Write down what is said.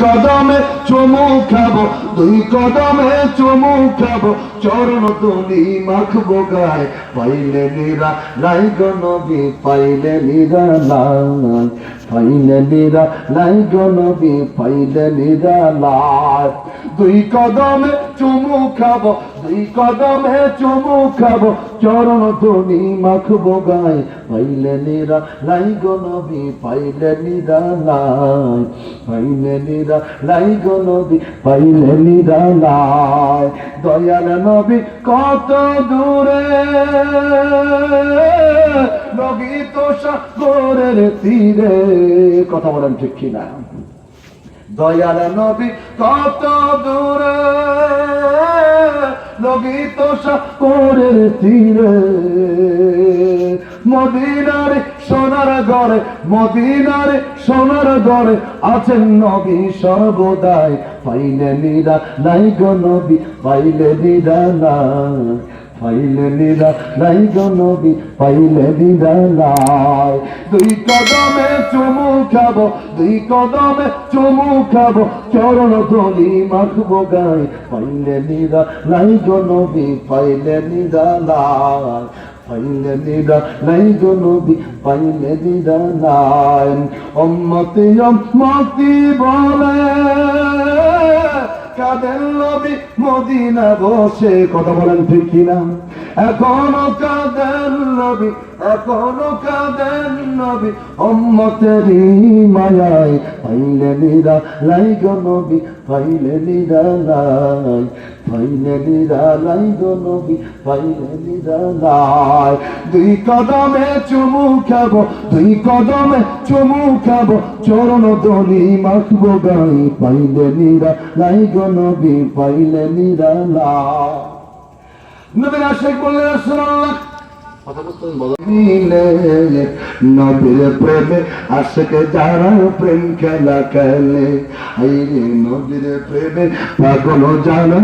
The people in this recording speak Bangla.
কদমে চমু খাব, দুই কদমে চমু খাব, চরণ তুমি মাখবো গায়ে। পাইলে নিরা লাই গনবি পাইলে নিরা লাই পাইলে নিরা লাই গনবি পাইলে নিরা লাই দুই কদমে চুমু খাব, দুই কদমে চুমু খাব, চরণ তুলি মাখবো গায়ে। পাইলে নিরা লাই গনবি পাইলে নিরা লাই পাইলে নিরা লাই গো নবী পাইলে নিরা লাই দয়াল নবী কত দূরে? নবী তো সাগরের তীরে। কথা বলেন ঠিক কিনা? দয়াল নবী কত দূরে, নবী তো সাগরের তীরে। মদিনার সোনার ঘরে মদিনার সোনার ঘরে আছেন নবী সর্বদাই। পাইলে নিরা নাই গো নবী, পাইলে নিরা নাই। পাইলে নিরা নাই গো নবী পাইলে নিরা নাই। দুই কদমে চুমু খাব, দুই কদমে চুমু খাব, চরণ ধলি মাখবো গাই। পাইলে নিরা নাই গো নবী পাইলে নিরা নাই। পাইলে নিরা নাই গো নবী পাইলে নিরা নাই। অম্মতি অম্মতি বলে কাদের নবী মদিনা বসে কথা বলেন ঠিক কিনা? এখনও কাদের নবী, এখনও কাদের নবী অম্মতেরই মায়ায় পাইলে নিরা লাই গো নবী পাইলে নিরা লাই পাইলে নিরা লাই গো নবী পাইলে নিরা লাই। দুই কদমে চুমু খাব, দুই কদমে চুমু খাব, চরণ দলি মাখবো গাই পাইলে নিরা লাই গো নবী পাইলে নিরা লাই। নবীর আশেক বললেন রাসূলুল্লাহ। নবীর প্রেমে আশেকে যারা প্রেম খেলা খেলে এই রে নবীর প্রেমে পাগল যারা